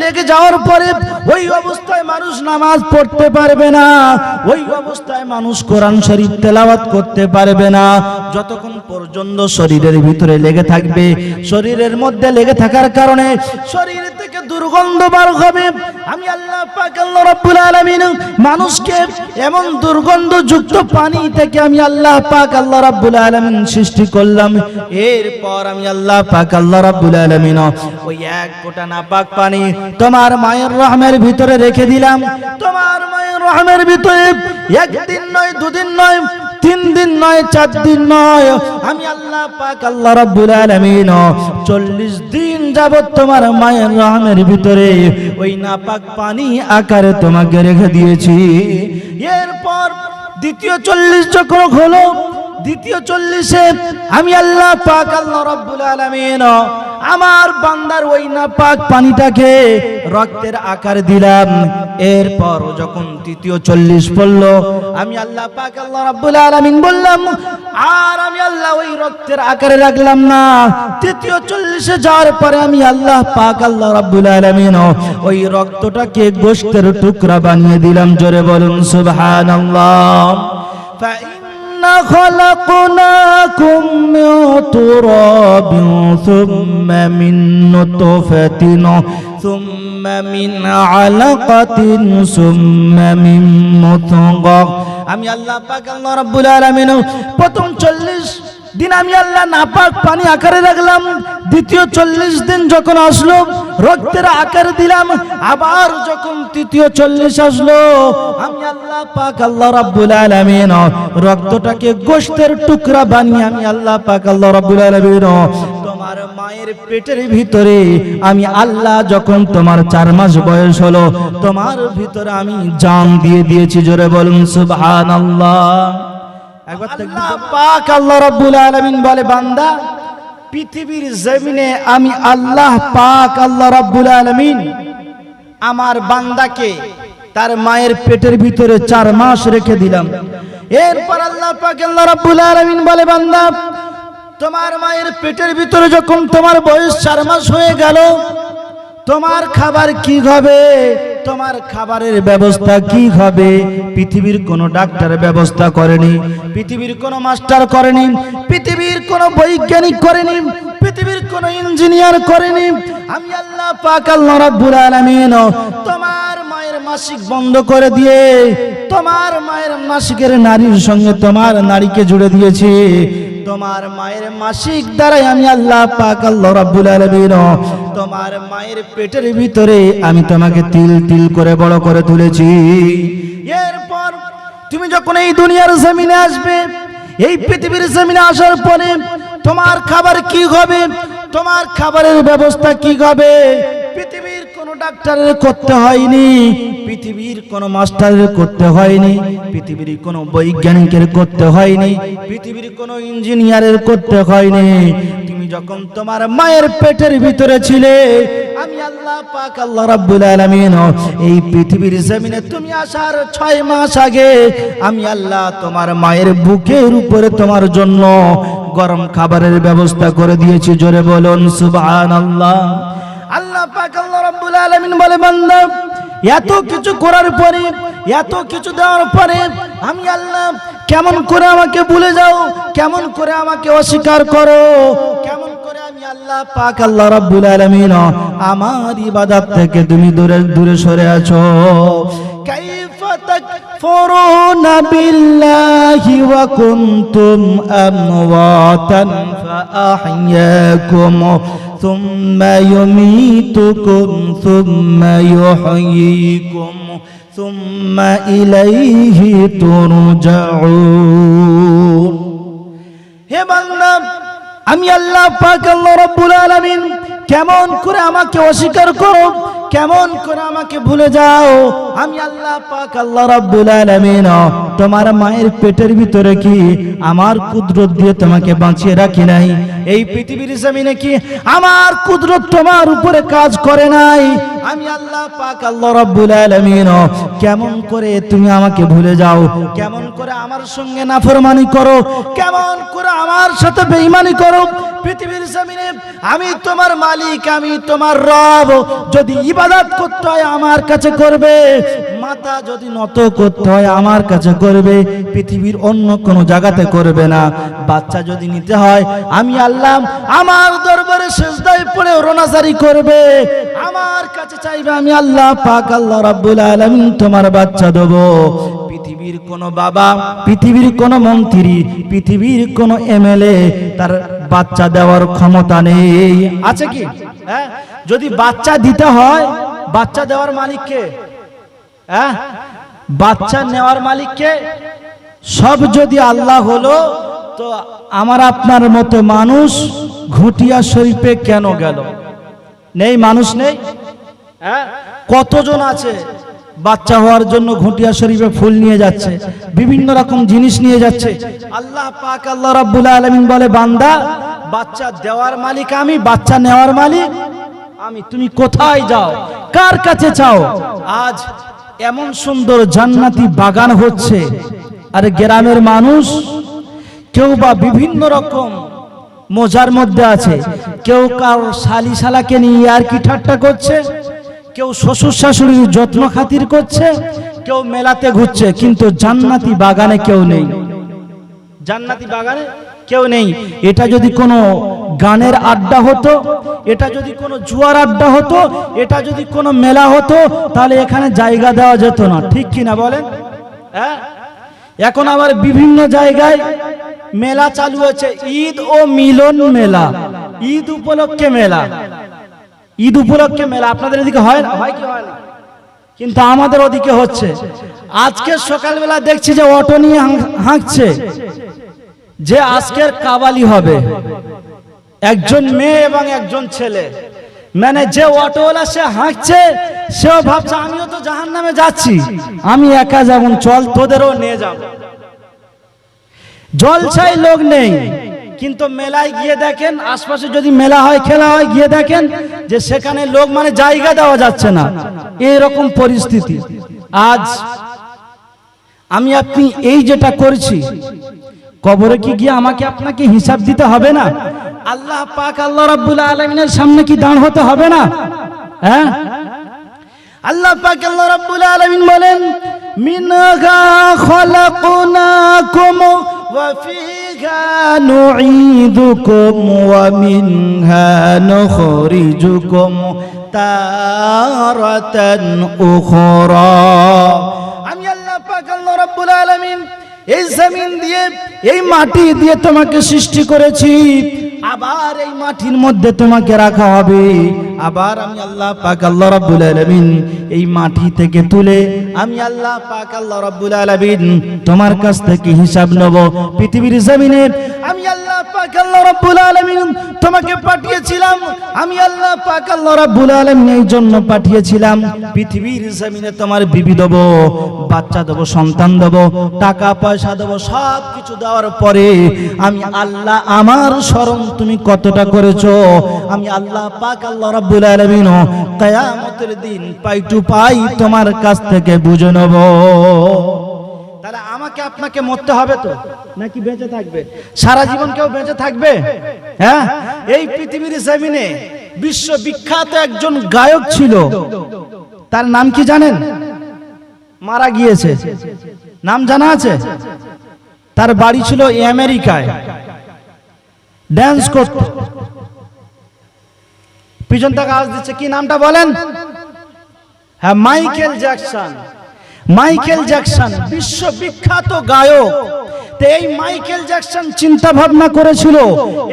লেগে যাওয়ার পরে ওই অবস্থায় মানুষ নামাজ পড়তে পারবে না, ওই অবস্থায় মানুষ কোরআন তেলাওয়াত করতে পারবে না। যতক্ষণ পর্যন্ত শরীরের ভিতরে লেগে থাকবে, শরীরের মধ্যে লেগে থাকার কারণে শরীর দুর্গন্ধ বার হবে। আমি আল্লাহ রাব্বুল আলামিন মানুষকে এমন দুর্গন্ধযুক্ত পানি থেকে আমি আল্লাহ পাক, আল্লাহ রাব্বুল আলামিন সৃষ্টি করলাম। এরপর আমি আল্লাহ পাক, আল্লাহ রাব্বুল আলামিন ওই এক ফোঁটা নাপাক পানি তোমার মায়ের রহমের ভিতরে রেখে দিলাম। তোমার মায়ের রহমের ভিতরে একদিন নয়, দুদিন নয় তিন দিন নয়, চার দিন নয়। আমি আল্লাহ পাক, আল্লাহ রাব্বুল আলামিন, চল্লিশ দিন যাবত তোমার মায়ের রহমের ভিতরে ওই নাপাক পানি আকারে তোমাকে রেখে দিয়েছি। এরপর দ্বিতীয় চল্লিশ যখন হলো, দ্বিতীয় চল্লিশে আমি আল্লাহ পাক, আল্লাহ রব্বুল আলামিন আমার বান্দার ওই না পাক পানিটাকে রক্তের আকার দিলাম। এরপর যখন তৃতীয় চল্লিশ পড়ল, আমি আল্লাহ পাক, আল্লাহ রব্বুল আলামিন বললাম, আর আমি আল্লাহ ওই রক্তের আকারে রাখলাম না। তৃতীয় চল্লিশে যাওয়ার পরে আমি আল্লাহ পাক, আল্লাহ রব্বুল আলামিন ওই রক্তটাকে গোশতের টুকরা বানিয়ে দিলাম। জোরে বলুন, সুবহানাল্লাহ। فإنا خلقناكم من تراب ثم من نطفة ثم من علقة ثم من مضغة আমি আল্লাহ পাক আল্লাহ রাব্বুল আলামিন প্রথম 40 দিন আমি আল্লাহ নাপাক পানি আকারে রাখলাম। দ্বিতীয় চল্লিশ দিন যখন আসলো, রক্তের আকার দিলাম, আবার যখন তৃতীয় চল্লিশ আসলো, আমি আল্লাহ পাক, আল্লাহ রাব্বুল আলামিন, রক্তটাকে গোশতের টুকরা বানিয়ে আমি আল্লাহ পাক, আল্লাহ রাব্বুল আলামিন, তোমার মায়ের পেটের ভিতরে আমি আল্লাহ যখন তোমার চার মাস বয়স হলো, তোমার ভিতরে আমি জান দিয়ে দিয়েছি, জোরে বলুন, সুবহানাল্লাহ। একবার আল্লাহ পাক আল্লাহ রাব্বুল আলামিন বলে বান্দা পৃথিবীর জমিনে আমি আল্লাহ পাক আল্লাহ রাব্বুল আলামিন আমার বান্দাকে তার মায়ের পেটের ভিতরে চার মাস রেখে দিলাম। এরপর আল্লাহ পাক আল্লাহ রাব্বুল আলামিন বলে বান্দা তোমার মায়ের পেটের ভিতরে যখন তোমার বয়স চার মাস হয়ে গেল তোমার খাবার কি হবে তোমার খাবারের ব্যবস্থা কি হবে? পৃথিবীর কোনো ডাক্তার ব্যবস্থা করেনি, পৃথিবীর কোনো মাস্টার করেনি, পৃথিবীর কোনো বৈজ্ঞানিক করেনি, পৃথিবীর কোনো ইঞ্জিনিয়ার করেনি। আমি আল্লাহ পাক, আল্লাহ রাব্বুল আলামিন তোমার মায়ের মাসিক বন্ধ করে দিয়ে, তোমার মায়ের মাসিকের নারীর সঙ্গে তোমার নারীকে জুড়ে দিয়েছি। তোমার মায়ের মাসিক দ্বারাই আমি আল্লাহ পাক আল্লাহ রাব্বুল আলামিন। তোমার মায়ের পেটের ভিতরে আমি তোমাকে তিল তিল করে বড় করে তুলেছি। এরপর তুমি যখন এই দুনিয়ার জমিনে আসবে, এই পৃথিবীর জমিনে আসার পরে তোমার খাবার কি হবে? তোমার খাবারের ব্যবস্থা কি হবে? পৃথিবীর ডাক্তারের করতে হয়নি, পৃথিবীর কোনো মাস্টারের করতে হয়নি, পৃথিবীর কোনো বৈজ্ঞানিকের করতে হয়নি, পৃথিবীর কোনো ইঞ্জিনিয়ারের করতে হয়নি। তুমি যখন তোমার মায়ের পেটের ভিতরে ছিলে, আমি আল্লাহ পাক, আল্লাহ রাব্বুল আলামিন, এই পৃথিবীর জমিনে তুমি আসার ছয় মাস আগে, আমি আল্লাহ তোমার মায়ের বুকের উপরে তোমার জন্য গরম খাবারের ব্যবস্থা করে দিয়েছি। জোরে বলুন, সুবহানাল্লাহ। আলামিন বলে, বান্দা, এত কিছু করার পরে, এত কিছু দেওয়ার পরে আমি আল্লাহ, কেমন করে আমাকে ভুলে যাও, কেমন করে আমাকে অস্বীকার করো, কেমন করে আমি আল্লাহ পাক, আল্লাহ রাব্বুল আলামিন, আমার ইবাদত থেকে তুমি দূরে দূরে সরে আছো? কাইফা আমওয়াতান ফাআহইয়াকুম। ثم يميتكم ثم يحييكم ثم إليه ترجعون হে বান্দা আমি আল্লাহ পাক আল্লাহ রাব্বুল আলামিন কেমন করে আমাকে অস্বীকার করো কেমন করে আমাকে ভুলে যাও আমি আল্লাহ পাক আল্লাহ রাব্বুল আলামিন তোমার মায়ের পেটের ভিতরে কি আমার কুদরত দিয়ে তোমাকে বাঁচিয়ে রাখি নাই এই পৃথিবীর জমিনে কি আমার কুদরত তোমার উপরে কাজ করে নাই? আমি আল্লাহ পাক, আল্লাহ রাব্বুল আলামিন, কেমন করে তুমি আমাকে ভুলে যাও? কেমন করে আমার সঙ্গে নাফরমানি করো? কেমন করে আমার সাথে বেঈমানি করো? পৃথিবীর জমিনে আমি তোমার মালিক, আমি তোমার রব। যদি ইবাদত করতে হয়, আমার কাছে করবে। মাথা যদি নত করতে হয়, আমার কাছে করবে। পৃথিবীর অন্য কোনো জায়গাতে করবে না। বাচ্চা যদি নিতে হয়, আমি আল্লাহ আমার দরবারে সেজদায় পড়ে রোনাজারি করবে। আমার কাছে চাইবে, আমি আল্লাহ পাক, আল্লাহ রাব্বুল আলামিন তোমার বাচ্চা দেবো। পৃথিবীর কোন বাবা, পৃথিবীর কোন মন্ত্রী, পৃথিবীর কোন এমএলএ তার বাচ্চা দেওয়ার ক্ষমতা নেই। আছে কি? হ্যাঁ? যদি বাচ্চা দিতে হয়, বাচ্চা দেওয়ার মালিককে হ্যাঁ? বাচ্চা নেওয়ার মালিককে সব যদি আল্লাহ হলো, তো আমার আপনার মতো মানুষ ঘুটিয়া শরীফে কেন গেল? নেই, মানুষ নেই? কতজন আছে? বাচ্চা হওয়ার জন্য ঘুটিয়া শরীফে ফুল নিয়ে যাচ্ছে, বিভিন্ন রকম জিনিস নিয়ে যাচ্ছে। আল্লাহ পাক, আল্লাহ রাব্বুল আলামিন বলে, বান্দা, বাচ্চা দেওয়ার মালিক আমি, বাচ্চা নেওয়ার মালিক আমি, তুমি কোথায় যাও? কার কাছে চাও? আজ এমন সুন্দর জান্নাতি বাগান হচ্ছে। আর গ্রামের মানুষ, কেউ বা বিভিন্ন রকম মজার মধ্যে আছে। কেউ কার শালি শালাকে নিয়ে আর কি ঠাট্টা করছে? কেউ শ্বশুর শাশুড়ির যত্ন খাতির করছে, কেউ মেলাতে ঘুরছে, কিন্তু জান্নাতি বাগানে কেউ নেই। জান্নাতি বাগানে কেউ নেই। এটা যদি কোনো গানের আড্ডা হতো, এটা যদি কোনো জুয়ার আড্ডা হতো, এটা যদি কোনো মেলা হতো, তাহলে এখানে জায়গা দেওয়া যেত না। ঠিক কিনা বলেন? হ্যাঁ? এখন আবার বিভিন্ন জায়গায় মেলা চালু হচ্ছে ঈদ ও মিলন মেলা। ঈদ উপলক্ষে মেলা। ঈদ উপলক্ষে মেলা আপনাদের এদিকে হয় না? হয় কি হয় না? কিন্তু আমাদের ওদিকে হচ্ছে। আজকে সকালবেলা দেখছি যে অটো নিয়ে হাঁকছে যে আজকের কাবালি হবে। একজন মেয়ে এবং একজন ছেলে। মানে যে অটোওয়ালা সে হাঁকছে সেও ভাবছে আমিও তো জাহান নামে যাচ্ছি। আমি একা যেমন চল তোদেরও নিয়ে যাব। জলছাই লোক নেই। কিন্তু মেলায় গিয়ে দেখেন, আশপাশে যদি মেলা হয়, খেলা হয়, গিয়ে দেখেন যে সেখানে লোক মানে জায়গা দেওয়া যাচ্ছে না। এরকম পরিস্থিতি। আজ আমি আপনি এই যেটা করছি, কবরে কি গিয়ে আমাকে আপনাকে হিসাব দিতে হবে না? আল্লাহ পাক, আল্লাহ রাব্বুল আলামিনের সামনে কি দাঁড় হতে হবে না? হ্যাঁ? আল্লাহ পাক, আল্লাহ রাব্বুল আলামিন বলেন, মিনহা খলাকনাকুম ওয়া ফিহা নুঈদুকুম ওয়া মিনহা নুখরিজুকুম তারাতান উখরা আমি আল্লাহ পাক, আল্লাহ রাব্বুল আলামিন এই জমিন দিয়ে, এই মাটি দিয়ে তোমাকে সৃষ্টি করেছি। আবার এই মাটির মধ্যে তোমাকে রাখা হবে। আবার আমি আল্লাহ পাক আল্লাহ রাব্বুল আলামিন এই মাটি থেকে তুলে আমি আল্লাহ পাক আল্লাহ রাব্বুল আলামিন তোমার কাছ থেকে হিসাব নেব। পৃথিবীর জমিনে আমি আল্লাহ স্মরণ তুমি কতটা করেছ? আমি আল্লাহ পাক, আল্লাহ রাব্বুল দিন পাই টু পাই তোমার কাছ থেকে বুঝে নেব। তাহলে আমাকে আপনাকে মরতে হবে তো? নাকি বেঁচে থাকবে? সারা জীবন কেউ বেঁচে থাকবে? হ্যাঁ? এই পৃথিবীর জমিনে বিশ্ব বিখ্যাত একজন গায়ক ছিল। তার নাম কি জানেন? মারা গিয়েছে। নাম জানা আছে? তার বাড়ি ছিল আমেরিকায়। ড্যান্স করত। পিছন থেকে আওয়াজ দিচ্ছে, কি নামটা বলেন? হ্যাঁ মাইকেল জ্যাকসন। মাইকেল জ্যাকসন বিশ্ব বিখ্যাত গায়ক। এই মাইকেল জ্যাকসন চিন্তা ভাবনা করেছিল,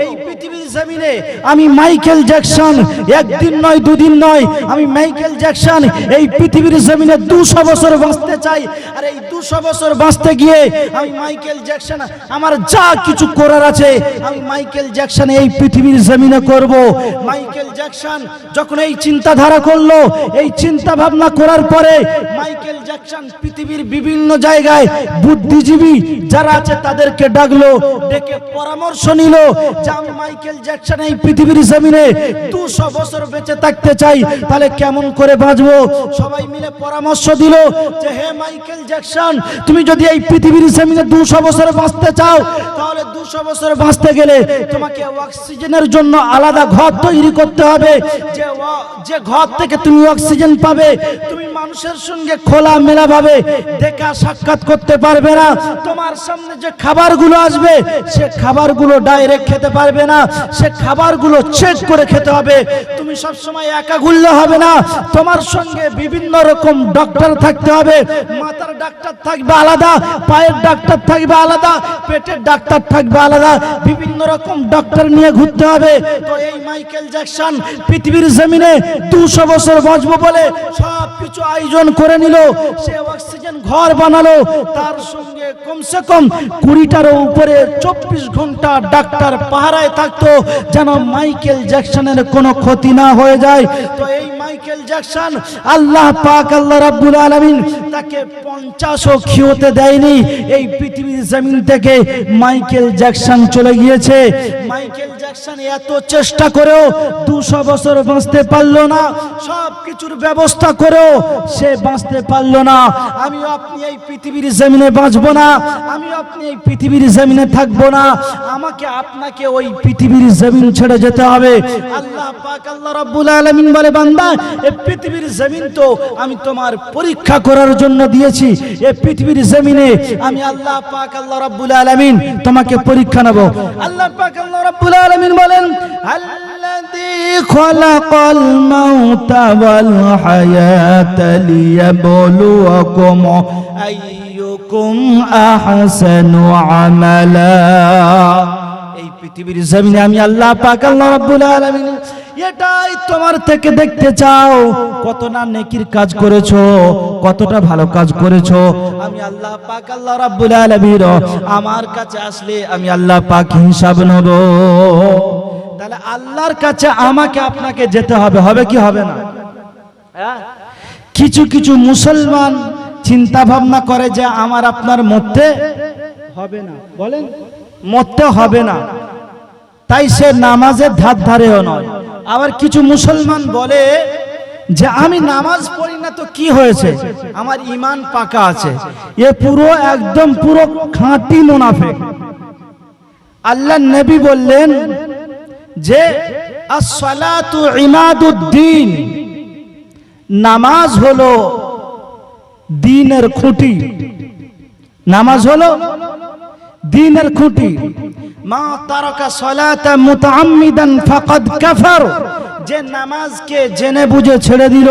এই পৃথিবীর জমিনে আমি মাইকেল জ্যাকসন, একদিন নয়, দুদিন নয়, আমি মাইকেল জ্যাকসন, এই পৃথিবীর জমিনে দুশো বছর বাঁচতে চাই, আর এই দুশো বছর বাঁচতে গিয়ে আমি মাইকেল জ্যাকসন, আমার যা কিছু করার আছে, আমি মাইকেল জ্যাকসন এই পৃথিবীর জমিনে করব। মাইকেল জ্যাকসন যখন এই চিন্তাধারা করল, এই চিন্তা ভাবনা করার পরে মাইকেল জ্যাকসন পৃথিবীর বিভিন্ন জায়গায় বুদ্ধিজীবী যারা আছে তাদেরকে ডাকলো, ডেকে পরামর্শ নিল যে মাইকেল জ্যাকসন এই পৃথিবীর জমিনে দুশো বছর বেঁচে থাকতে চাই, তাহলে কেমন করে বাঁচবো? সবাই মিলে পরামর্শ দিল যে, হে মাইকেল জ্যাকসন, তুমি যদি এই পৃথিবীর জমিনে দুশো বছর বাঁচতে চাও, তাহলে দুশো বছর বাঁচতে গেলে তোমাকে অক্সিজেনের জন্য আলাদা ঘর তৈরি করতে হবে। যে যে ঘর থেকে তুমি অক্সিজেন পাবে, তুমি মানুষের সঙ্গে খোলা মেলা ভাবে দেখা সাক্ষাৎ করতে পারবে না। তোমার সামনে যে খাবারগুলো আসবে, সে খাবারগুলো ডাইরেক্ট খেতে পারবে না, সে খাবারগুলো চেক করে খেতে হবে। তুমি সব সময় একা ঘুরলে হবে না। তোমার সঙ্গে বিভিন্ন রকম ডক্টর থাকতে হবে। মাথার ডাক্তার থাকবে আলাদা, পায়ের ডাক্তার থাকবে আলাদা, পেটের ডাক্তার থাকবে আলাদা। বিভিন্ন রকম ডক্টর নিয়ে ঘুরতে হবে। তো এই মাইকেল জ্যাকসন পৃথিবীর জমিনে দুশো বছর বাঁচবো বলে সব কিছু আয়োজন করে নিল। সে অক্সিজেন ঘর বানালো। তার সঙ্গে কমসে কম কুড়িটারও উপরে চব্বিশ ঘণ্টা ডাক্তার পাহারায় থাকতো। যেন মাইকেল জ্যাকসনের কোনো ক্ষতি না হয়ে যায়। তো এই মাইকেল জ্যাকসন আল্লাহ পাক আল্লাহ রাব্বুল আলামিন তাকে পঞ্চাশও খিওতে দেয়নি। এই পৃথিবীর জমিন থেকে মাইকেল জ্যাকসন চলে গিয়েছে। মাইকেল জ্যাকসন এত চেষ্টা করেও দুশো বছর বাঁচতে পারল না। সব কিছুর ব্যবস্থা করেও সে বাঁচতে পারল না। আমি আপনি এই পৃথিবীর জমিনে বাঁচবো না। আমি আপনি এই পৃথিবীর জমিনে থাকব না। আমাকে আপনাকে ওই পৃথিবীর জমিন ছেড়ে যেতে হবে। আল্লাহ পাক, আল্লাহ রাব্বুল আলামিন বলে, বান্দা এই পৃথিবীর জমিন তো আমি তোমার পরীক্ষা করার জন্য দিয়েছি। এই পৃথিবীর জমিনে আমি আল্লাহ পাক, আল্লাহ রাব্বুল আলামিন তোমাকে পরীক্ষা নেব। আল্লাহ পাক, আল্লাহ রাব্বুল আলামিন বলেন আল্লাযী খলাকাল মাউতা ওয়াল হায়াতা লিয়াবলুয়াকুম আইয়ুকুম আহসানু আমালা এই পৃথিবীর জমিনে আমি আল্লাহ পাক আল্লাহ রাব্বুল আলামিন এটাই তোমার থেকে দেখতে চাও। কত না নেকির কাজ করেছ কতটা ভালো কাজ করেছ। আমি আল্লাহ পাক আল্লাহ রাব্বুল আলামিন আমার কাছে আসলে আমি আল্লাহ পাক হিসাব নেব। তাহলে আল্লাহর কাছে আমাকে আপনাকে যেতে হবে হবে কি হবে না? হ্যাঁ? কিছু কিছু মুসলমান চিন্তা ভাবনা করে যে আমার আপনার মধ্যে হবে না। বলেন মরতে হবে না। তাই সে নামাজের ধার ধারেও নয়। আবার কিছু মুসলমান বলে যে, আমি নামাজ পড়ি না তো কি হয়েছে? আমার ইমান পাকা আছে। এ পুরো একদম পুরো খাঁটি মুনাফেক। আল্লাহ নবী বললেন যে ইমাদুদ্দিন। নামাজ হলো দিনের খুঁটি। নামাজ হলো দিনের খুঁটি। মা তারকা সলাতা মুতাআম্মিদান ফাকাদ কাফার। যে নামাজকে জেনে বুঝে ছেড়ে দিল,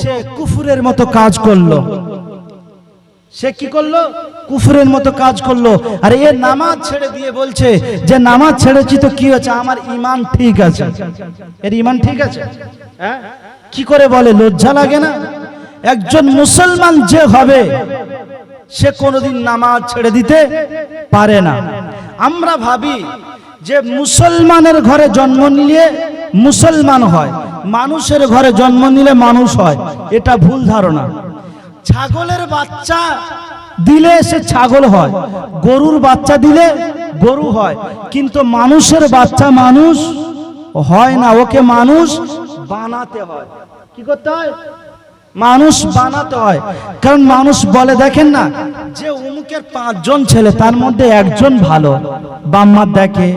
সে কুফরের মতো কাজ করল। সে কি করল? কুফরের মতো কাজ করল। আর এ নামাজ ছেড়ে দিয়ে বলছে, যে নামাজ ছেড়েছি তো কি হচ্ছে আমার ইমান ঠিক আছে। এর ইমান ঠিক আছে? হ্যাঁ? কি করে বলে? লজ্জা লাগে না? একজন মুসলমান যে হবে, সে কোনোদিন নামাজ ছেড়ে দিতে পারে না। আমরা ভাবি যে মুসলমানের ঘরে জন্ম নিলে মুসলমান হয়, মানুষের ঘরে জন্ম নিলে মানুষ হয়, এটা ভুল ধারণা। ছাগলের বাচ্চা দিলে সে ছাগল হয়, গরুর বাচ্চা দিলে গরু হয়, কিন্তু মানুষের বাচ্চা মানুষ হয় না, ওকে মানুষ বানাতে হয়। কি করতে হয়? মানুষ বানাতে হয়। কারণ মানুষ বলে, দেখেন না, যে অমুকের পাঁচজন ছেলে, তার মধ্যে একজন ভালো। বাম্মার দেখে,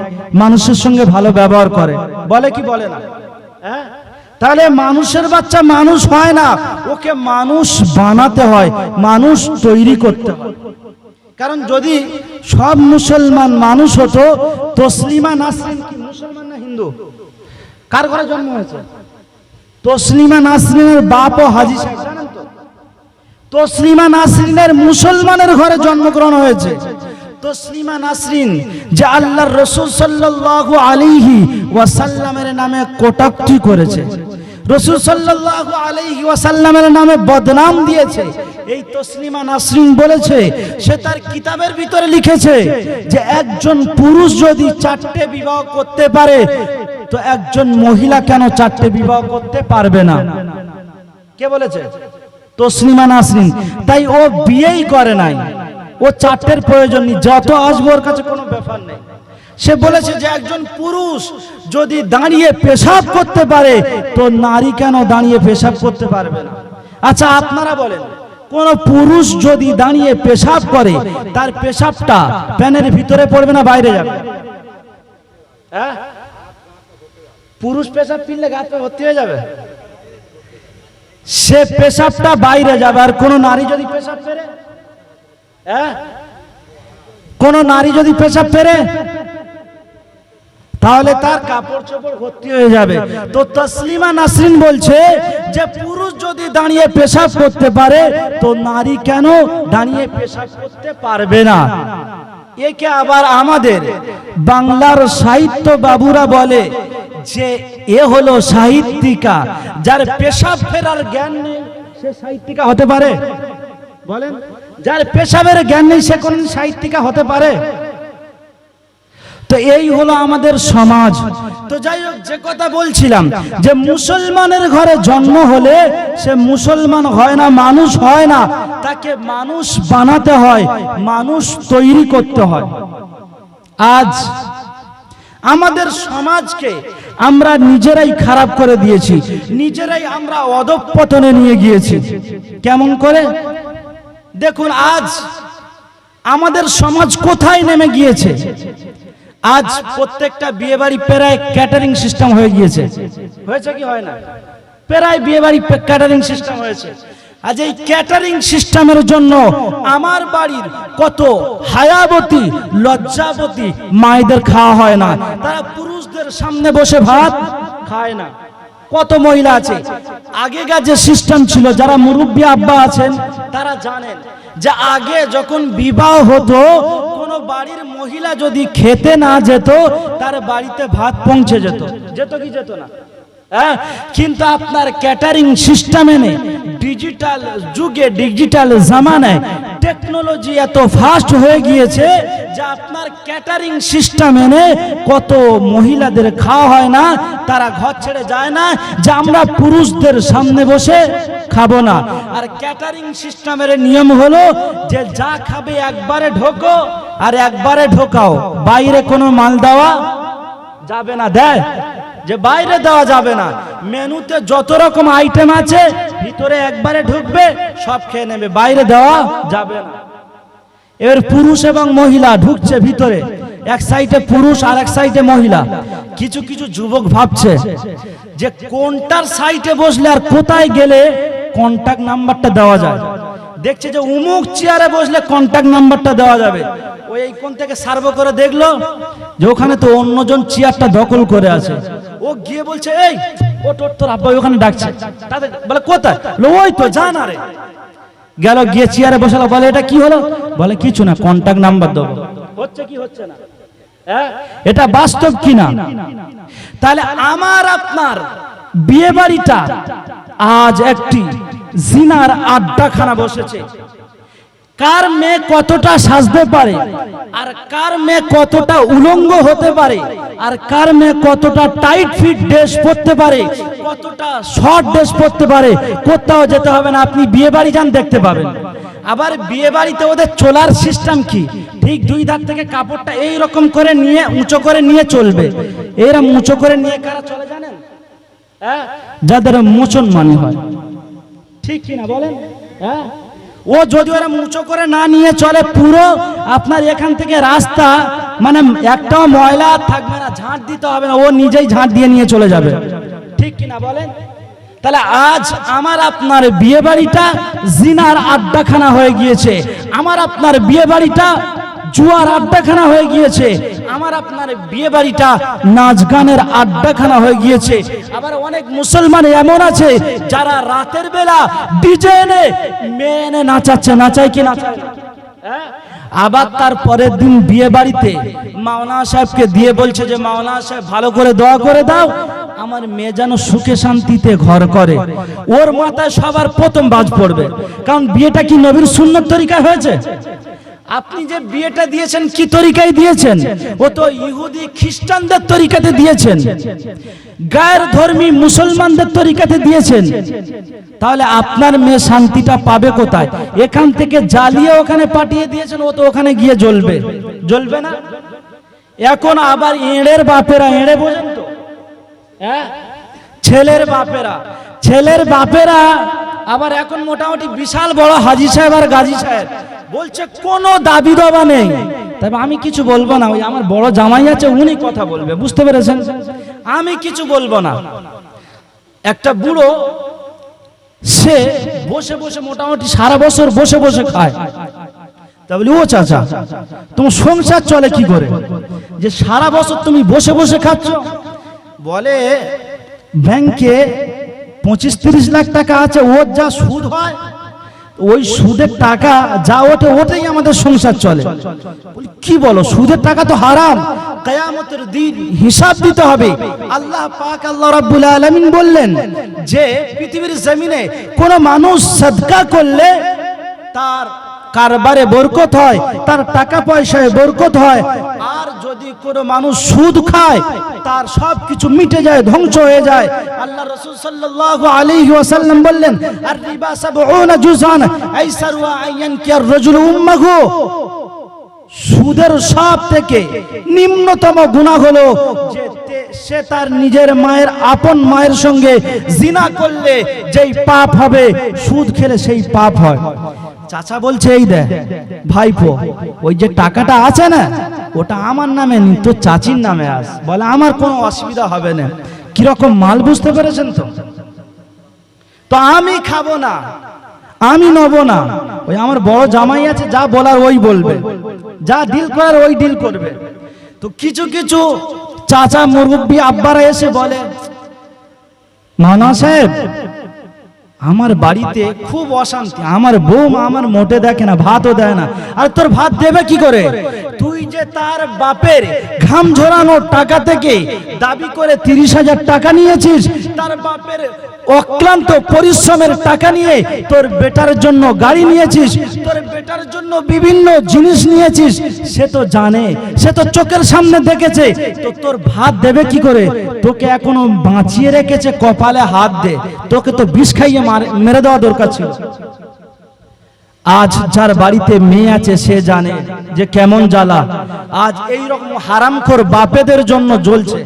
মানুষের সঙ্গে ভালো ব্যবহার করে। বলে কি বলে না? হ্যাঁ? তাহলে মানুষের বাচ্চা মানুষ হয় না, ওকে মানুষ বানাতে হয়, মানুষ তৈরি করতে কারণ যদি সব মুসলমান মানুষ হতো, তসলিমা নাসরিন কি মুসলমান না হিন্দু? কার ঘরে জন্ম হয়েছে? তসলিমা নাসরিনের বাপ ও হাজি তসলিমা নাসরিনের মুসলমানের ঘরে জন্মগ্রহণ হয়েছে। তসলিমা নাসরিন, যে আল্লাহর রসুল সাল্লাল্লাহু আলাইহি ওয়াসাল্লামের নামে কটাক্তি করেছে। রসুল সাল্লাল্লাহু আলাইহি ওয়াসাল্লামের নামে বদনাম দিয়েছে। এই তসলিমা নাসরিন বলেছে, সে তার কিতাবের ভিতরে লিখেছে যে একজন পুরুষ যদি চারটে বিবাহ করতে পারে তো একজন মহিলা কেন চারটে বিবাহ করতে পারবে না? কে বলেছে? তসলিমা নাসরিন। তাই ও বিয়েই করে নাই। ও চারটের প্রয়োজন নেই। যত আসব ওর কাছে কোনো ব্যাপার নেই। সে বলেছে যে একজন পুরুষ যদি দাঁড়িয়ে পেশাব করতে পারে, তো নারী কেন দাঁড়িয়ে পেশাব করতে পারবে না? আচ্ছা আপনারা বলেন, কোন পুরুষ যদি দাঁড়িয়ে পেশাব করে, তার পেশাবটা প্যানের ভিতরে পড়বে না বাইরে যাবে? হ্যাঁ? পুরুষ পেশাব ফিরলে গাছ ভর্তি হয়ে যাবে। সে পেশাবটা বাইরে যাবে, আর কোন নারী যদি পেশাব ফেরে হ্যাঁ? কোন নারী যদি পেশাব ফেরে তাহলে তার কাপড় চোপড় ভর্তি হয়ে যাবে। তো তসলিমা নাসরিন বলছে যে, পুরুষ যদি দাঁড়িয়ে পেশাব করতে পারে, তো নারী কেন দাঁড়িয়ে পেশাব করতে পারবে না? একে আবার আমাদের বাংলার সাহিত্য বাবুরা বলে যে এ হলো সাহিত্যিকা, যার পেশাব ফেরার জ্ঞান নেই, সে সাহিত্যিকা হতে পারে। বলেন, যার পেশাবের জ্ঞান নেই, সে কোন সাহিত্যিকা হতে পারে? তো এই হলো আমাদের সমাজ। তো যাই হোক, যে কথা বলছিলাম, যে মুসলমানের ঘরে জন্ম হলে সে মুসলমান হয় না, মানুষ হয় না, তাকে মানুষ বানাতে হয়, মানুষ তৈরি করতে হয়। আজ আমাদের সমাজকে আমরা নিজেরাই খারাপ করে দিয়েছি, নিজেরাই আমরা অধঃপতনে নিয়ে গিয়েছি। কেমন করে? দেখুন, আজ আমাদের সমাজ কোথায় নেমে গিয়েছে? আজ প্রত্যেকটা বিয়ে বাড়ি প্রায় ক্যাটারিং সিস্টেম হয়ে গিয়েছে। হয়েছে কি হয় না? প্রায় বিয়ে বাড়ি ক্যাটারিং সিস্টেম হয়েছে। আজ এই ক্যাটারিং সিস্টেমের জন্য আমার বাড়ির কত হায়াবতী, লজ্জাবতী মায়েদের খাওয়া হয় না। তারা পুরুষদের সামনে বসে ভাত খায় না। কত মহিলা আছে। আগেকার যে সিস্টেম ছিল, যারা মুরব্বী আব্বা আছেন, তারা জানেন যে আগে যখন বিবাহ হতো, কোন বাড়ির মহিলা যদি খেতে না যেত, তার বাড়িতে ভাত পৌঁছে যেত। যেত কি যেত না। হ্যাঁ? কিন্তু আপনার ক্যাটারিং সিস্টেমে এনে ডিজিটাল যুগে ডিজিটাল জামানায় টেকনোলজি এত ফাস্ট হয়ে গিয়েছে যে আপনার ক্যাটারিং সিস্টেম এনে কত মহিলাদের খাওয়া হয় না, তারা ঘর ছেড়ে যায় না, যে আমরা পুরুষদের সামনে বসে খাব না। আর ক্যাটারিং সিস্টেমের নিয়ম হলো যে যা খাবে একবারে ঢোকো আর একবারে ঢোকাও। বাইরে কোনো মাল দেওয়া যাবে না। দেয় যে বাইরে দেওয়া যাবে না। মেনুতে যত রকম আইটেম আছে, ভিতরে একবারে ঢুকবে, সব খেয়ে নেবে। বাইরে দেওয়া যাবে না। এবার পুরুষ এবং মহিলা ঢুকছে ভিতরে। এক সাইডে পুরুষ আর এক সাইডে মহিলা। কিছু কিছু যুবক ভাবছে যে কোনটার সাইডে বসলে আর কোথায় গেলে কন্ট্যাক্ট নাম্বারটা দেওয়া যায়। দেখছে যে উমুক চেয়ারে বসলে কন্টাক্ট নাম্বারটা দেওয়া যাবে। ওই কোন থেকে সার্ভ করে দেখল যে ওখানে তো অন্যজন চেয়ারটা দখল করে আছে। ও গিয়ে বলছে এই ও তোর তোর আব্বা ওখানে ডাকছে। তাদের বলে কোথায়? ওই তো যা না রে। গেল গিয়ে চেয়ারে বসালো বলে এটা কি হলো? বলে কিছু না কন্টাক্ট নাম্বার দেবো। হচ্ছে কি হচ্ছে না? হ্যাঁ? এটা বাস্তব কিনা? তাহলে আমার আপনার বিয়ে বাড়িটা আজ একটি জিনার আড্ডাখানা বসেছে। কার মেয়ে কতটা সাজতে পারে? আর কার মেয়ে কতটা উলঙ্গ হতে পারে? আর কার মেয়ে কতটা টাইট ফিট ড্রেস পরতে পারে? কতটা শর্ট ড্রেস পরতে পারে? কোথাও যেতে হবে না, আপনি বিয়ে বাড়ি যান, দেখতে পাবেন। আবার বিয়ে বাড়িতে ওদের চলার সিস্টেম কি? ঠিক দুই ধার থেকে কাপড়টা এই রকম করে নিয়ে, উঁচু করে নিয়ে চলবে। এরা উঁচু করে নিয়ে কারা চলে জানেন? হ্যাঁ? যাদের মোচন মানি হয়। ঠিক কিনা বলেন? হ্যাঁ? ও যদি ওরা মুচো করে না নিয়ে চলে পুরো আপনার এখান থেকে রাস্তা মানে একটাও ময়লা থাকবে না, ঝাঁট দিতে হবে না, ও নিজেই ঝাঁট দিয়ে নিয়ে চলে যাবে। ঠিক কিনা বলেন? তাহলে আজ আমার আপনার বিয়ে বাড়িটা জিনার আড্ডাখানা হয়ে গিয়েছে। আমার আপনার বিয়ে বাড়িটা জুয়ার আড্ডাখানা হয়ে গিয়েছে। আমার আপনার বিয়ে বাড়িটা নাচ গানের আড্ডাখানা হয়ে গিয়েছে। আবার অনেক মুসলমান এমন আছে, যারা রাতের বেলা ডিজে এনে মেয়ে এনে নাচাচ্ছে, নাচায় কি নাচায়? হ্যাঁ? আবার তার পরের দিন বিয়ে বাড়িতে মাওনা সাহেবকে দিয়ে বলছে যে মাওনা সাহেব, ভালো করে দোয়া করে দাও, আমার মেয়ে যেন সুখে শান্তিতে ঘর করে। ওর মাথায় সবার প্রথম বাজ পড়বে। কারণ বিয়েটা কি নবীর সুন্নত তরিকা হয়েছে? আপনি যে বিয়েটা দিয়েছেন, কি তরিকায় দিয়েছেন? ও তো ইহুদি খ্রিস্টানদের তরিকাতে দিয়েছেন। গায়ের ধর্মী মুসলমানদের তরিকাতে দিয়েছেন। তাহলে আপনার মেয়ে শান্তিটা পাবে কোথায়? এখান থেকে জ্বালিয়ে ওখানে পাঠিয়ে দিয়েছেন, ও তো ওখানে গিয়ে জ্বলবে। জ্বলবে না? এখন আবার এঁড়ের বাপেরা, এঁড়ে বোঝেন তো? হ্যাঁ? ছেলের বাপেরা। ছেলের বাপেরা আবার এখন মোটামুটি বিশাল বড় হাজি সাহেব আর গাজী সাহেব। বলছে, কোনো দাবি দাবা নেই। তবে আমি কিছু বলব না, ওই আমার বড় জামাই আছে, উনি কথা বলবে, বুঝতে পেরেছেন? আমি কিছু বলব না। একটা বুড়ো, সে বসে বসে মোটামুটি সারা বছর বসে বসে খায়। তা বলি, ও চাচা, তোমার সংসার চলে কি করে? যে সারা বছর তুমি বসে বসে খাচ্ছ? বলে, ব্যাংকে পঁচিশ তিরিশ লাখ টাকা আছে, ওর যা সুদ হয় ওই সুদের টাকা যা ওঠে, ওটাই আমাদের সংসার চলে। কি বলো, সুদের টাকা তো হারাম। কেয়ামতের দিন হিসাব দিতে হবে। আল্লাহ পাক, আল্লাহ রাব্বুল আলামিন বললেন যে, পৃথিবীর জমিনে কোন মানুষ সদকা করলে তার কারবারে বরকত হয়, তার টাকা পয়সায় বরকত হয়। আর যদি কোনো মানুষ সুদ খায়, তার সব কিছু মিটে যায়, ধ্বংস হয়ে যায়। আল্লাহ রাসূল সাল্লাল্লাহু আলাইহি ওয়াসাল্লাম বললেন আর রিবা আইয়ান সুদের সব থেকে নিম্নতম গুণা হলো যে সে তার নিজের মায়ের আপন মায়ের সঙ্গে জিনা করলে যেই পাপ হবে, সুদ খেলে সেই পাপ হয়। চাচা বলছে, এই দে ভাইপো, ওই যে টাকাটা আছে না, ওটা আমার নামে নি, তোর চাচির নামে আস। বলে, আমার কোনো অসুবিধা হবে না। কীরকম মাল বুঝতে পেরেছেন তো? তো আমি খাব না, আমি নেব না। ওই আমার বড় জামাই আছে, যা বলার ওই বলবে। যা ডিল করার ওই ডিল করবে। তো কিছু কিছু চাচা মুরব্বী আব্বারা এসে বলে মানা সাহেব আমার বাড়িতে খুব অশান্তি। আমার বৌমা আমার মোটে দেখে না, ভাতও দেয় না। আর তোর ভাত দেবে কি করে? তুই যে তার বাপের ঘাম ঝরানোর টাকা থেকে দাবি করে তিরিশ হাজার টাকা নিয়েছিস, তার বাপের অক্লান্ত পরিশ্রমের টাকা নিয়ে তোর বেটার জন্য গাড়ি নিয়েছিস, তোর বেটার জন্য বিভিন্ন জিনিস নিয়েছিস, সে তো জানে, সে তো চোখের সামনে দেখেছে, তো তোর ভাত দেবে কি করে? তোকে এখনও বাঁচিয়ে রেখেছে কপালে হাত দে, তোকে তো বিষ খাইয়ে মেরে দেওয়া দরকার ছিল। আজ যার বাড়িতে মেয়ে আছে, সে জানে যে কেমন জ্বালা। আজ এই রকম হারামখোর বাপেদের জন্য জ্বলছে।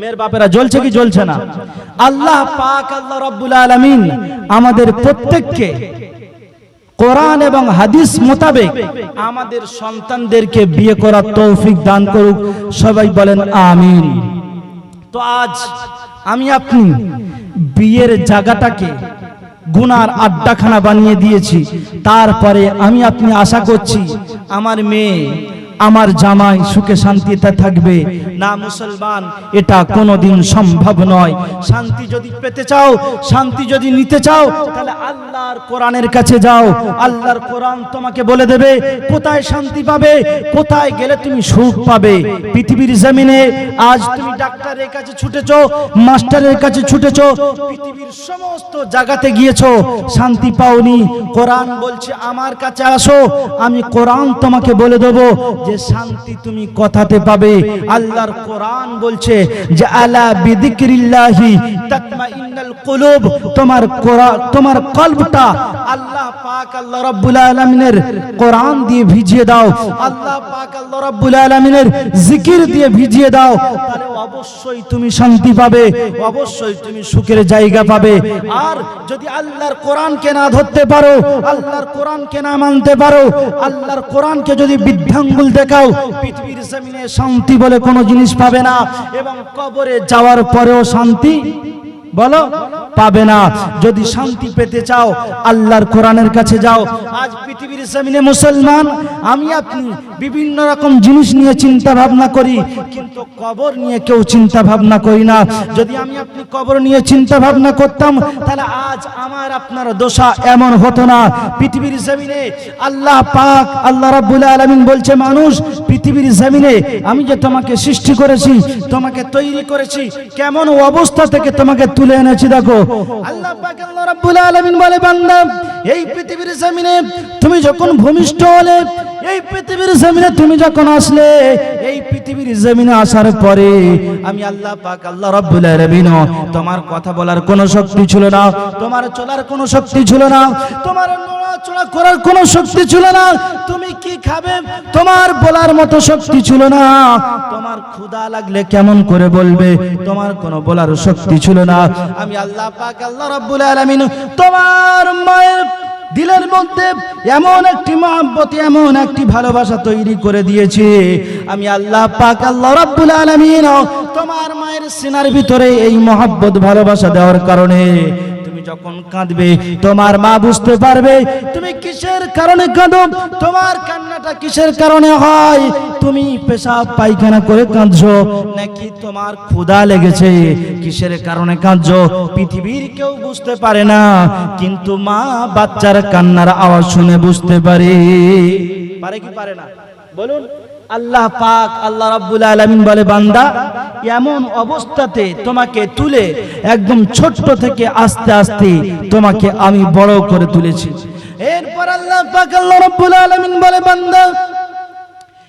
মেয়ের বাপেরা জ্বলছে কি জ্বলছে না? আল্লাহ পাক, আল্লাহ রব্বুল আলামিন আমাদের প্রত্যেককে কোরআন এবং হাদিস মোতাবেক আমাদের সন্তানদেরকে বিয়ে করার তৌফিক দান করুক। সবাই বলেন আমিন। তো আজ আমি আপনি বিয়ের জায়গাটাকে গুনার আড্ডাখানা বানিয়ে দিয়েছি। তারপরে আমি আপনি আশা করছি আমার মেয়ে আমার জামাই সুখে শান্তিতে থাকবে। না মুসলমান, এটা কোনোদিন সম্ভব নয়। শান্তি যদি পেতে চাও, শান্তি যদি নিতে চাও, তাহলে আল্লাহর কোরআনের কাছে যাও। আল্লাহর কোরআন তোমাকে বলে দেবে, কোথায় শান্তি পাবে, কোথায় গেলে তুমি সুখ পাবে? পৃথিবীর জমিনে আজ তুমি ডাক্তারের কাছে ছুটেছ, মাস্টারের কাছে ছুটেছ, পৃথিবীর সমস্ত জায়গাতে গিয়েছো, শান্তি পাওনি। কোরআন বলছে, আমার কাছে আসো, আমি কোরআন তোমাকে বলে দেবো। যে শান্তি তুমি কথাতে পাবে, আল্লাহর কোরআন বলছে যে, আলা বিদিক্রিল্লাহি তাতমাইন্নাল কুলুব তোমার কোরআন তোমার কলবটা আল্লাহ পাক আল্লাহ রাব্বুল আলামিনের কোরআন দিয়ে ভিজিয়ে দাও, আল্লাহ পাক আল্লাহ রাব্বুল আলামিনের জিকির দিয়ে ভিজিয়ে দাও, তাহলে অবশ্যই তুমি শান্তি পাবে, অবশ্যই তুমি সুখের জায়গা পাবে। আর যদি আল্লাহর কোরআনকে না ধরতে পারো, আল্লাহর কোরআনকে না মানতে পারো, আল্লাহর কোরআনকে যদি বৃদ্ধাঙ্গুল দেখাও পৃথিবীর জমিনে শান্তি বলে কোনো জিনিস পাবে না এবং কবরে যাওয়ার পরেও শান্তি বলো, পাবে না। যদি শান্তি পেতে চাও, আল্লাহর কোরআনের কাছে যাও। আজ পৃথিবীর জমিনে মুসলমান, আমি আপনি বিভিন্ন রকম জিনিস নিয়ে চিন্তা ভাবনা করি, কিন্তু কবর নিয়ে কেউ চিন্তা ভাবনা করি না। যদি আমি আপনি কবর নিয়ে চিন্তা ভাবনা করতাম, তাহলে আজ আমার আপনার দোষা এমন হতো না। পৃথিবীর জমিনে আল্লাহ পাক, আল্লাহ রাব্বুল আলামিন বলছে, মানুষ, পৃথিবীর জমিনে আমি যে তোমাকে সৃষ্টি করেছি, তোমাকে তৈরি করেছি, কেমন অবস্থা থেকে তোমাকে তুলে এনেছি দেখো। আল্লাহ বলে বান্দা এই পৃথিবীর জমিনে তুমি যখন ভূমিষ্ঠ হলে এই পৃথিবীর জমিনে তুমি যখন আসলে, এই পৃথিবীর জমিনে আসার পরে আমি আল্লাহ পাক, আল্লাহ রাব্বুল আলামিন তোমার কথা বলার কোনো শক্তি ছিল না, তোমার চলার কোনো শক্তি ছিল না, তোমার নড়াচড়া করার কোনো শক্তি ছিল না, তুমি কি খাবে তোমার বলার মতো শক্তি ছিল না। তোমার ক্ষুধা লাগলে কেমন করে বলবে, তোমার কোনো বলার শক্তি ছিল না। আমি আল্লাহ পাক, আল্লাহ রাব্বুল আলামিন তোমার মায়ের দিলের মধ্যে এমন একটি মহব্বত, এমন একটি ভালোবাসা তৈরি করে দিয়েছে। আমি আল্লাহ পাক, আল্লাহ রাব্বুল আলামিন তোমার মায়ের সিনার ভিতরে এই মহব্বত, ভালোবাসা দেওয়ার কারণে তুমি যখন কাঁদবে, তোমার মা বুঝতে পারবে তুমি কিসের কারণে কাঁদো, তোমার কান্নাটা কিসের কারণে হয়। তুমি পেশাব পায়খানা করে কাঁদছো, নাকি তোমার ক্ষুধা লেগেছে? কিসের কারণে কাঁদছো? পৃথিবীর কেউ বুঝতে পারে না, কিন্তু মা বাচ্চার কান্নার আওয়াজ শুনে বুঝতে পারে। পারে কি পারে না? বলুন, আল্লাহ পাক, আল্লাহ রাব্বুল আলামিন বলে, বান্দা, এমন অবস্থাতে তোমাকে তুলে একদম ছোট্ট থেকে আস্তে আস্তে তোমাকে আমি বড় করে তুলেছি। এরপর আল্লাহ পাক, আল্লাহ রাব্বুল আলামিন বলে, বান্দা,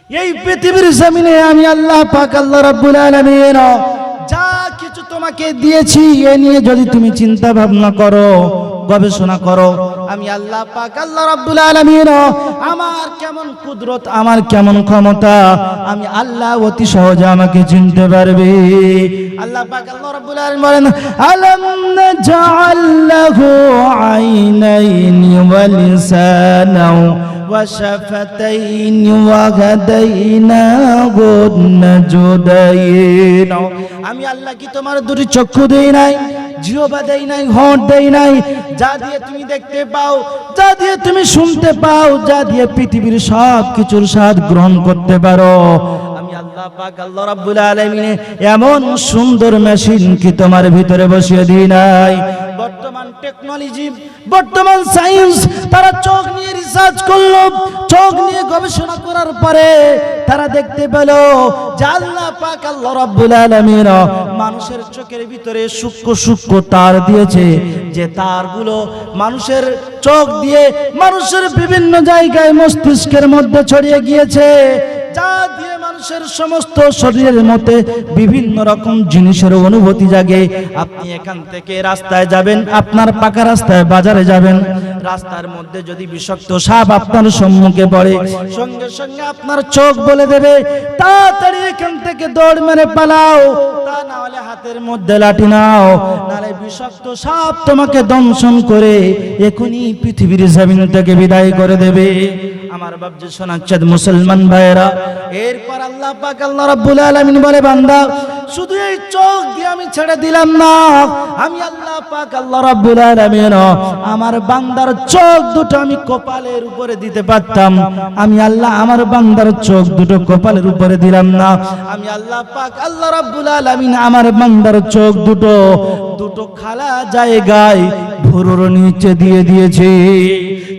এই পৃথিবীর জমিনে আমি আল্লাহ পাক, আল্লাহ রাব্বুল আলামিন, যা তোমাকে দিয়েছি এ নিয়ে যদি তুমি চিন্তা ভাবনা করো গবেষণা করো আমি আল্লাহ পাক আল্লাহ রাব্বুল আলামিন আমার কেমন কুদরত আমার কেমন ক্ষমতা আমি আল্লাহ অতি সহজে আমাকে চিনতে পারবে আল্লাহ পাক আল্লাহ রাব্বুল আলামিন বলেন আলাম নাজআল লাহু আইনাইনি ওয়া লিসানাও وشفتين وهديناه النجدين আমি আল্লাহ কি তোমার দুটি চক্ষু দেই নাই জিহবা দেই নাই হট দেই নাই। যা দিয়ে তুমি দেখতে পাও, যা দিয়ে তুমি শুনতে পাও, যা দিয়ে পৃথিবীর সব কিছুর স্বাদ গ্রহণ করতে পারো। এমন সুন্দর মেশিন কি তোমার ভিতরে বসিয়ে দিই নাই? বর্তমান টেকনোলজি, বর্তমান সায়েন্স, তারা চোখ নিয়ে রিসার্চ করল, চোখ নিয়ে গবেষণা করার পরে তারা দেখতে পেল মানুষের চোখের ভিতরে সূক্ষ্ম সূক্ষ্ম তার দিয়েছে, যে তারগুলো মানুষের চোখ দিয়ে মানুষের বিভিন্ন জায়গায় মস্তিষ্কের মধ্যে ছড়িয়ে গিয়েছে, যা দিয়ে মানুষের সমস্ত শরীরের মধ্যে বিভিন্ন রকম জিনিসের অনুভূতি জাগে। আপনি এখান থেকে রাস্তায় যাবেন, আপনার পাকা রাস্তায় বাজারে যাবেন। রাস্তার মধ্যে যদি বিষাক্ত সাপ আপনার সম্মুখে পড়ে, সঙ্গে সঙ্গে আপনার চোখ বলে দেবে, তাড়াতাড়ি এখান থেকে দৌড় মেরে পালাও। তা না হলে হাতের মধ্যে লাঠি নাও, নালে বিষাক্ত সাপ তোমাকে দংশন করে এখনই পৃথিবীর জমিন থেকে বিদায় করে দেবে। আমার বাবজি শোনাচ্ছেন মুসলমান ভাইয়েরা। এরপর আল্লাহ পাক আল্লাহ রাব্বুল আলামিন বলে, বান্দা, শুধু এই চোখ দিয়ে আমি ছেড়ে দিলাম না, আমি আল্লাহ পাক আল্লাহ রাব্বুল আলামিন আমার বান্দার চোখ দুটো আমি কপালের উপরে দিতে পারতাম। আমি আল্লাহ আমার বান্দার চোখ দুটো কপালের উপরে দিলাম না। আমি আল্লাহ পাক আল্লাহ রাব্বুল আলামিন আমার বান্দার চোখ দুটো দুটো খালা জায়গায় ভুরুর নিচে দিয়ে দিয়েছে।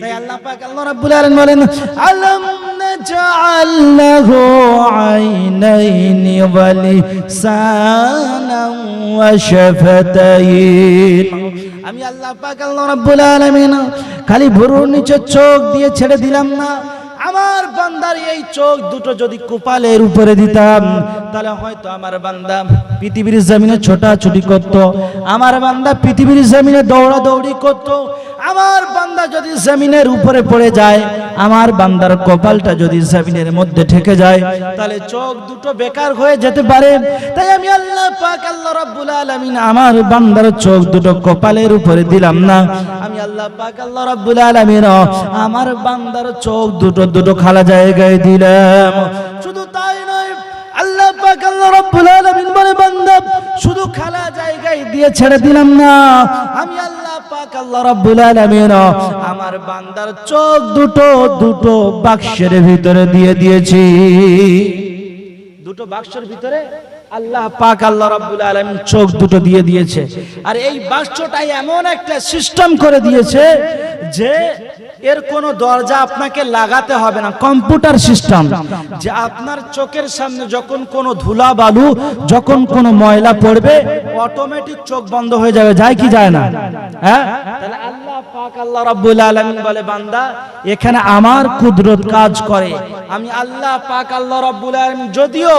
তাই আল্লাহ পাক আল্লাহ রাব্বুল আলামিন বলেন, আলম আমি আল্লাহ পাক আল্লাহ রাব্বুল খালি ভুরুর নিচে চোখ দিয়ে ছেড়ে দিলাম না। আমার বান্দার এই চোখ দুটো যদি কপালের উপরে দিতাম তাহলে হয়তো আমার বান্দা পৃথিবীর জমিনে ছোটাছুটি করত, আমার বান্দা পৃথিবীর জমিনে দৌড়া দৌড়ি করত, আমার বান্দা যদি জমিনের উপরে পড়ে যায়, আমার বান্দার কপালটা যদি জমিনের মধ্যে ঠেকে যায়, তাহলে চোখ দুটো বেকার হয়ে যেতে পারে। তাই আমি আল্লাহ পাক, আল্লাহ রাব্বুল আলামিন আমার বান্দার চোখ দুটো কপালের উপরে দিলাম না। আমি আল্লাহ পাক, আল্লাহ রাব্বুল আলামিন আমার বান্দার চোখ দুটো দুটো খালা জায়গায় দিলাম। শুধু তাই শুধু খালা জায়গায় দিয়ে ছেড়ে দিলাম না। আমি আল্লাহ পাক, আল্লাহ রাব্বুল আমার বান্দার চোখ দুটো দুটো বাক্সের ভিতরে দিয়ে দিয়েছি। দুটো বাক্সের ভিতরে আল্লাহ পাক, আল্লাহ রাব্বুল আলামিন চোখ দুটো দিয়ে দিয়েছে। আর এই বাক্সটাই এমন একটা সিস্টেম করে দিয়েছে যে এর কোনো দরজা আপনাকে লাগাতে হবে না, কম্পিউটার সিস্টেম। যে আপনার চোখের সামনে যখন কোনো ধুলা বালু, যখন কোনো ময়লা পড়বে অটোমেটিক চোখ বন্ধ হয়ে যাবে, যায় কি যায় না? হ্যাঁ? তাহলে আল্লাহ পাক, আল্লাহ রাব্বুল আলামিন বলে, বান্দা, এখানে আমার কুদরত কাজ করে। আমি আল্লাহ পাক, আল্লাহ রাব্বুল আলামিন, যদিও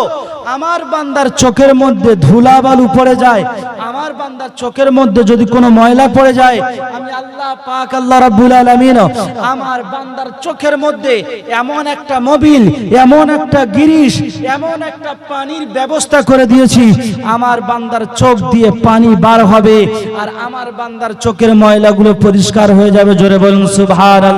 আমার বান্দার চোখের মধ্যে ধুলা বালু পড়ে যায়, আমার বান্দার চোখের মধ্যে যদি কোনো ময়লা পড়ে যায়, আমি আল্লাহ পাক, আল্লাহ রাব্বুল আলামিন আমার বান্দার চোখের মধ্যে এমন একটা মোবিল, এমন একটা গিরিশ, এমন একটা পানির ব্যবস্থা করে দিয়েছি। আমার বান্দার চোখ দিয়ে পানি বার হবে আর আমার বান্দার চোখের ময়লাগুলো পরিষ্কার হয়ে যাবে। জোরে বলুন, সুবহানাল্লাহ।